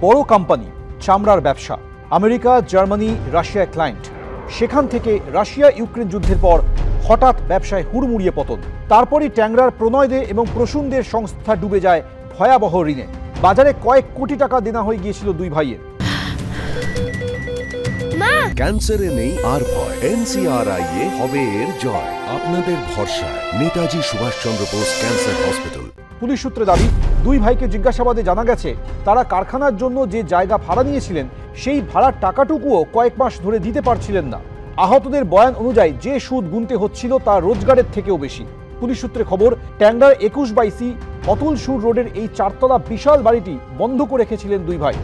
বড় কোম্পানি চামড়ার ব্যবসা। আমেরিকা জার্মানি রাশিয়া ক্লায়েন্ট সেখান থেকে রাশিয়া ইউক্রেন যুদ্ধের পর হঠাৎ ব্যবসায় হুড়মুড়িয়ে পতন। তারপরই ট্যাংরার প্রণয়দে এবং প্রসূনদের সংস্থা ডুবে যায় ভয়াবহ ঋণে। বাজারে কয়েক কোটি টাকা দেনা হয়ে গিয়েছিল দুই ভাইয়ের। ক্যান্সারে নেই আর ভয়। এনসিআরআই এ হবে এর জয়। আপনাদের ভরসায় Netaji Subhashchandra Bose cancer hospital. Police সূত্রে দাবি, দুই ভাইকে জিজ্ঞাসাবাদে জানা গেছে, তারা কারখানার জন্য যে জায়গা ভাড়া নিয়েছিলেন, সেই ভাড়ার টাকাটুকুও কয়েক মাস ধরে দিতে পারছিলেন না। আহতদের বয়ান অনুযায়ী যে সুদ গুনতে হচ্ছিল তা রোজগারের থেকেও বেশি। পুলিশ সূত্রে খবর, ট্যাংরার একুশ বাইসি অতুল সুর রোডের এই চারতলা বিশাল বাড়িটি বন্ধ করে রেখেছিলেন দুই ভাই।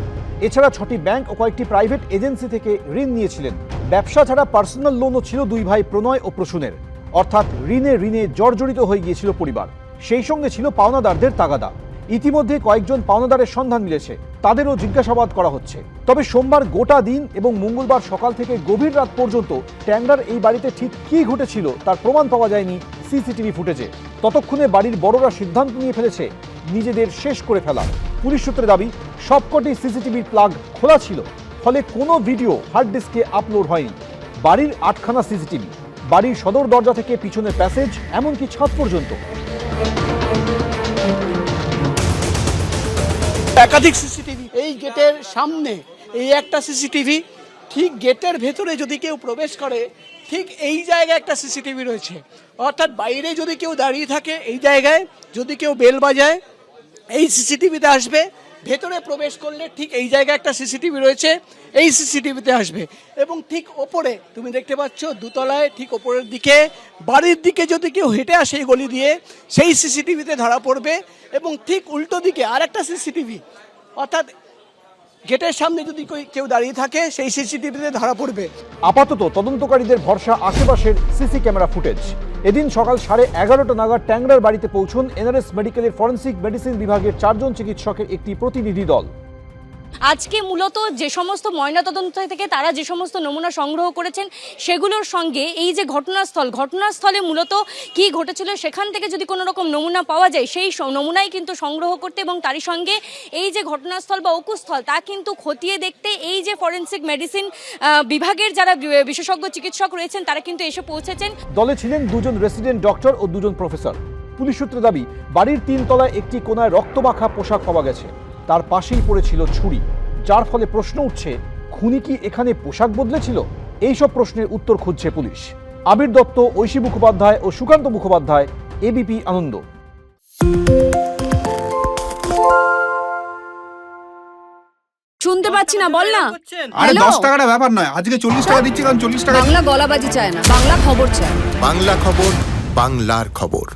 এছাড়া ছটি ব্যাংক ও কয়েকটি প্রাইভেট এজেন্সি থেকে ঋণ নিয়েছিলেন। ব্যবসা ছাড়া পার্সোনাল লোনও ছিল দুই ভাই প্রণয় ও প্রসূনের। অর্থাৎ ঋণে ঋণে জর্জরিত হয়ে গিয়েছিল পরিবার। সেই সঙ্গে ছিল পাওনাদারদের তাগাদা। ইতিমধ্যে কয়েকজন পাওনাদারের সন্ধান মিলেছে। তাদেরও জিজ্ঞাসাবাদ করা হচ্ছে। তবে সোমবার গোটা দিন এবং মঙ্গলবার সকাল থেকে গভীর রাত পর্যন্ত ট্যাংরার এই বাড়িতে ঠিক কী ঘটেছিল তার প্রমাণ পাওয়া যায়নি সিসিটিভি ফুটেজে। ততক্ষণে বাড়ির বড়রা সিদ্ধান্ত নিয়ে ফেলেছে, নিজেদের শেষ করে ফেলা। পুলিশ সূত্রে দাবি, সবকটি সিসিটিভির প্লাগ খোলা ছিল, ফলে কোনো ভিডিও হার্ড ডিস্কে আপলোড হয়নি। বাড়ির আটখানা সিসিটিভি, বাড়ির সদর দরজা থেকে পিছনের প্যাসেজ, এমনকি ছাদ পর্যন্ত। একাধিক সিসিটিভি। এই গেটের সামনে এই একটা সিসিটিভি, ঠিক গেটের ভেতরে যদি কেউ প্রবেশ করে, ঠিক এই জায়গায় একটা সিসিটিভি রয়েছে। অর্থাৎ বাইরে যদি কেউ দাঁড়িয়ে থাকে, এই জায়গায় যদি কেউ বেল বাজায়, এই সিসিটিভিতে আসবে ভেতরে প্রবেশ করলে ঠিক এই জায়গায় একটা সিসিটিভি রয়েছে, এই সিসিটিভিতে আসবে। এবং ঠিক ওপরে, তুমি দেখতে পাচ্ছ দুতলায় ঠিক ওপরের দিকে, বাড়ির দিকে যদি কেউ হেঁটে আসে এই গলি দিয়ে, সেই সিসিটিভিতে ধরা পড়বে। এবং ঠিক উল্টো দিকে আর একটা সিসিটিভি, অর্থাৎ গেটের সামনে যদি কেউ দাঁড়িয়ে থাকে, সেই সিসিটিভিতে ধরা পড়বে। আপাতত তদন্তকারীদের ভরসা আশেপাশের সিসি ক্যামেরা ফুটেজ। এদিন সকাল সাড়ে এগারোটা নাগাদ ট্যাংরার বাড়িতে পৌঁছন এনআরএস মেডিকেলের ফরেন্সিক মেডিসিন বিভাগের চারজন চিকিৎসকের একটি প্রতিনিধি দল। আজকে মূলত যে সমস্ত ময়নাতদন্ত থেকে তারা যে সমস্ত নমুনা সংগ্রহ করেছেন, সেগুলোর সঙ্গে এই যে ঘটনাস্থল, ঘটনাস্থলে মূলত কি ঘটেছিল সেখান থেকে যদি কোনো রকম নমুনা পাওয়া যায়, সেই নমুনাই কিন্তু সংগ্রহ করতে এবং তারই সঙ্গে এই যে ঘটনাস্থল বা অকুস্থল, তা কিন্তু খতিয়ে দেখতে এই যে ফরেন্সিক মেডিসিন বিভাগের যারা বিশেষজ্ঞ চিকিৎসক রয়েছেন, তারা কিন্তু এসে পৌঁছেছেন। দলে ছিলেন দুজন রেসিডেন্ট ডক্টর ও দুজন প্রফেসর। পুলিশ সূত্রে দাবি, বাড়ির তিনতলায় একটি কোনায় রক্তমাখা পোশাক পাওয়া গেছে। তার পাশেই পড়েছিল ছুরি যার ফলে প্রশ্ন উঠছে খুনি কি এখানে পোশাক বদলেছিল? এইসব প্রশ্নের উত্তর খুঁজছে পুলিশ। আবির দত্ত ঐশী মুখোপাধ্যায় ও সুকান্ত মুখোপাধ্যায় এবিপি আনন্দ। শুনতে পাচ্ছি না বল না। আরে? দশ টাকাটা ব্যাপার নয় আজকে চল্লিশ টাকা দিচ্ছি কারণ চল্লিশ টাকা বাংলা গলাবাজি চায় না বাংলা খবর চায় বাংলা খবর বাংলার খবর।